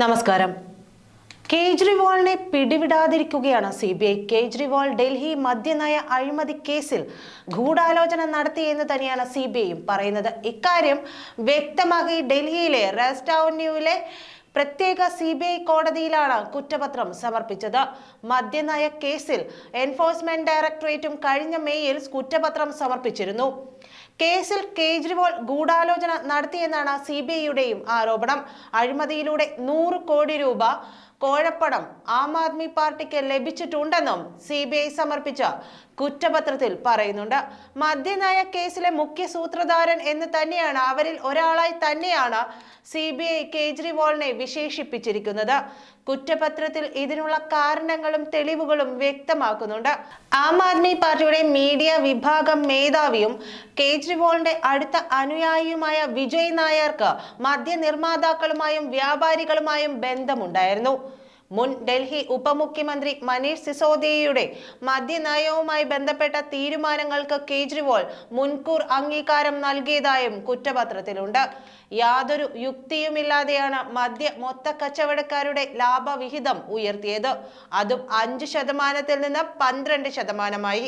നമസ്കാരം. കേജ്രിവാളിനെ പിടിവിടാതിരിക്കുകയാണ് C B I Kejriwal Delhi മദ്യനയ അഴിമതി കേസിൽ ഗൂഢാലോചന നടത്തിയെന്ന് തന്നെയാണ് സി ബി ഐയും പറയുന്നത്. ഇക്കാര്യം വ്യക്തമാക്കി ഡൽഹിയിലെ റെസ്റ്റ് അവന്യൂവിലെ പ്രത്യേക സി ബി ഐ കോടതിയിലാണ് കുറ്റപത്രം സമർപ്പിച്ചത്. മദ്യനയ കേസിൽ എൻഫോഴ്സ്മെന്റ് ഡയറക്ടറേറ്റും കഴിഞ്ഞ മെയ്യിൽ കുറ്റപത്രം സമർപ്പിച്ചിരുന്നു. കേസിൽ കേജ്രിവാൾ ഗൂഢാലോചന നടത്തിയെന്നാണ് സി ബി ഐയുടെയും ആരോപണം. അഴിമതിയിലൂടെ നൂറ് കോടി രൂപ കോഴപ്പണം ആം ആദ്മി പാർട്ടിക്ക് ലഭിച്ചിട്ടുണ്ടെന്നും സി ബി ഐ സമർപ്പിച്ച കുറ്റപത്രത്തിൽ പറയുന്നുണ്ട്. മദ്യനയ കേസിലെ മുഖ്യ സൂത്രധാരൻ എന്ന് തന്നെയാണ് അവരിൽ ഒരാളായി തന്നെയാണ് സി ബി ഐ കേജ്രിവാളിനെ വിശേഷിപ്പിച്ചിരിക്കുന്നത്. കുറ്റപത്രത്തിൽ ഇതിനുള്ള കാരണങ്ങളും തെളിവുകളും വ്യക്തമാക്കുന്നുണ്ട്. ആം ആദ്മി പാർട്ടിയുടെ മീഡിയ വിഭാഗം മേധാവിയും കേജ്രിവാളിന്റെ അടുത്ത അനുയായിയുമായ വിജയ് നായർക്ക് മദ്യനിർമ്മാതാക്കളുമായും വ്യാപാരികളുമായും ബന്ധമുണ്ടായിരുന്നു. മുൻ ഡൽഹി ഉപമുഖ്യമന്ത്രി മനീഷ് സിസോദിയയുടെ മദ്യനയവുമായി ബന്ധപ്പെട്ട തീരുമാനങ്ങൾക്ക് കേജ്രിവാൾ മുൻകൂർ അംഗീകാരം നൽകിയതായും കുറ്റപത്രത്തിലുണ്ട്. യാതൊരു യുക്തിയുമില്ലാതെയാണ് മദ്യ മൊത്ത കച്ചവടക്കാരുടെ ലാഭവിഹിതം ഉയർത്തിയത്. അതും അഞ്ച് ശതമാനത്തിൽ നിന്ന് പന്ത്രണ്ട് ശതമാനമായി.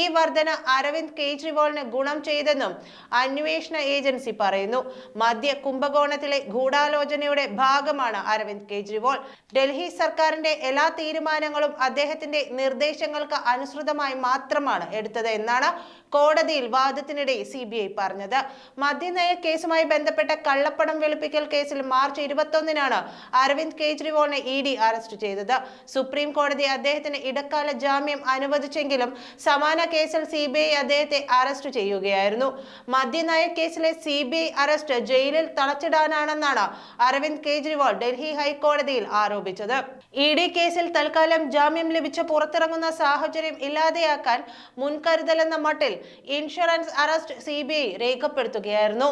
ഈ വർധന അരവിന്ദ് കേജ്രിവാളിന് ഗുണം ചെയ്തെന്നും അന്വേഷണ ഏജൻസി പറയുന്നു. മദ്യ കുംഭകോണത്തിലെ ഗൂഢാലോചനയുടെ ഭാഗമാണ് അരവിന്ദ് കേജ്രിവാൾ. ഡൽഹി സർക്കാരിന്റെ എല്ലാ തീരുമാനങ്ങളും അദ്ദേഹത്തിന്റെ നിർദ്ദേശങ്ങൾക്ക് അനുസൃതമായി മാത്രമാണ് എടുത്തത് എന്നാണ് കോടതിയിൽ വാദത്തിനിടെ സി ബി ഐ പറഞ്ഞത്. മദ്യനയ കേസുമായി ബന്ധപ്പെട്ട കള്ളപ്പണം വെളുപ്പിക്കൽ കേസിൽ മാർച്ച് ഇരുപത്തൊന്നിനാണ് അരവിന്ദ് കെജ്രിവാളിനെ ഇ ഡി അറസ്റ്റ് ചെയ്തത്. സുപ്രീം കോടതി അദ്ദേഹത്തിന് ഇടക്കാല ജാമ്യം അനുവദിച്ചെങ്കിലും സമാന കേസിൽ സി ബി ഐ അദ്ദേഹത്തെ അറസ്റ്റ് ചെയ്യുകയായിരുന്നു. മദ്യനയ കേസിലെ സി ബി ഐ അറസ്റ്റ് ജയിലിൽ തളച്ചിടാനാണെന്നാണ് അരവിന്ദ് കെജ്രിവാൾ ഡൽഹി ഹൈക്കോടതിയിൽ ആരോപിച്ചത്. ഇ ഡി കേസിൽ തൽക്കാലം ജാമ്യം ലഭിച്ച് പുറത്തിറങ്ങുന്ന സാഹചര്യം ഇല്ലാതെയാക്കാൻ മുൻകരുതലെന്ന മട്ടിൽ ഇൻഷുറൻസ് അറസ്റ്റ് സി രേഖപ്പെടുത്തുകയായിരുന്നു.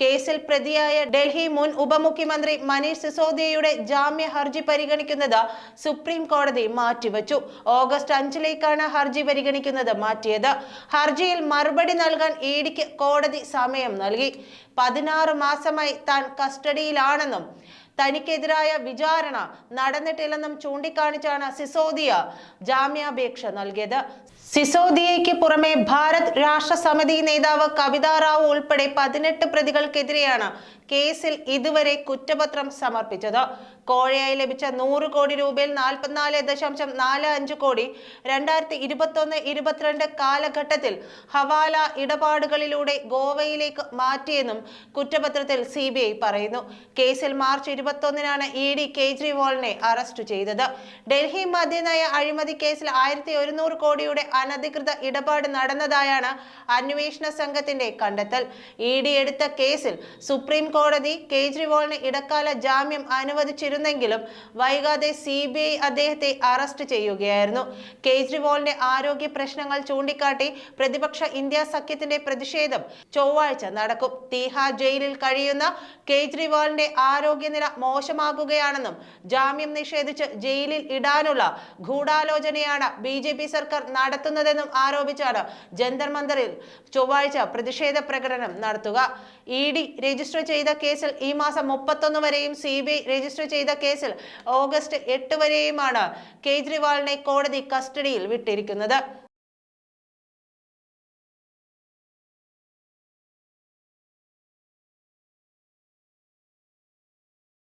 കേസിൽ പ്രതിയായ ഡൽഹി മുൻ ഉപമുഖ്യമന്ത്രി മനീഷ് സിസോദിയയുടെ ജാമ്യ ഹർജി പരിഗണിക്കുന്നത് സുപ്രീം കോടതി മാറ്റിവെച്ചു. ഓഗസ്റ്റ് അഞ്ചിലേക്കാണ് ഹർജി പരിഗണിക്കുന്നത് മാറ്റിയത്. ഹർജിയിൽ മറുപടി നൽകാൻ ഇ ഡിക്ക് കോടതി സമയം നൽകി. പതിനാറ് മാസമായി താൻ കസ്റ്റഡിയിലാണെന്നും തനിക്കെതിരായ വിചാരണ നടന്നിട്ടില്ലെന്നും ചൂണ്ടിക്കാണിച്ചാണ് സിസോദിയ ജാമ്യാപേക്ഷ നൽകിയത്. സിസോദിയയ്ക്ക് പുറമെ ഭാരത് രാഷ്ട്ര സമിതി നേതാവ് കവിതാ റാവു ഉൾപ്പെടെ പതിനെട്ട് പ്രതികൾക്കെതിരെയാണ് കേസിൽ ഇതുവരെ കുറ്റപത്രം സമർപ്പിച്ചത്. കോഴയായി ലഭിച്ച നൂറ് കോടി രൂപയിൽ നാൽപ്പത്തിനാല് ദശാംശം നാല് അഞ്ച് കോടി രണ്ടായിരത്തി ഇരുപത്തൊന്ന് ഇരുപത്തിരണ്ട് കാലഘട്ടത്തിൽ ഹവാല ഇടപാടുകളിലൂടെ ഗോവയിലേക്ക് മാറ്റിയെന്നും കുറ്റപത്രത്തിൽ സി പറയുന്നു. കേസിൽ മാർച്ച് ഇരുപത്തൊന്നിനാണ് ഇ ഡി കേജ്രിവാളിനെ അറസ്റ്റ് ചെയ്തത്. ഡൽഹി മദ്യനയ അഴിമതി കേസിൽ ആയിരത്തി ഒരുന്നൂറ് കോടിയുടെ അനധികൃത ഇടപാട് നടന്നതായാണ് അന്വേഷണ സംഘത്തിന്റെ കണ്ടെത്തൽ. ഇ ഡി എടുത്ത കേസിൽ സുപ്രീം കോടതി കേജ്രിവാളിന് ഇടക്കാല ജാമ്യം അനുവദിച്ചിരുന്നെങ്കിലും വൈകാതെ സി ബി ഐ അദ്ദേഹത്തെ അറസ്റ്റ് ചെയ്യുകയായിരുന്നു. കേജ്രിവാളിന്റെ ആരോഗ്യ പ്രശ്നങ്ങൾ ചൂണ്ടിക്കാട്ടി പ്രതിപക്ഷ ഇന്ത്യ സഖ്യത്തിന്റെ പ്രതിഷേധം ചൊവ്വാഴ്ച നടക്കും. തീഹാർ ജയിലിൽ കഴിയുന്ന കേജ്രിവാളിന്റെ ആരോഗ്യനില മോശമാകുകയാണെന്നും ജാമ്യം നിഷേധിച്ച് ജയിലിൽ ഇടാനുള്ള ഗൂഢാലോചനയാണ് ബി ജെ പി സർക്കാർ നടത്തുന്നതെന്നും ആരോപിച്ചാണ് ജന്തർ മന്ദറിൽ ചൊവ്വാഴ്ച പ്രതിഷേധ പ്രകടനം നടത്തുക. ഇ ഡി രജിസ്റ്റർ ചെയ്ത കേസിൽ ഈ മാസം മുപ്പത്തൊന്ന് വരെയും സി ബി ഐ രജിസ്റ്റർ ചെയ്ത കേസിൽ ഓഗസ്റ്റ് എട്ട് വരെയുമാണ് കേജ്രിവാളിനെ കോടതി കസ്റ്റഡിയിൽ വിട്ടിരിക്കുന്നത്.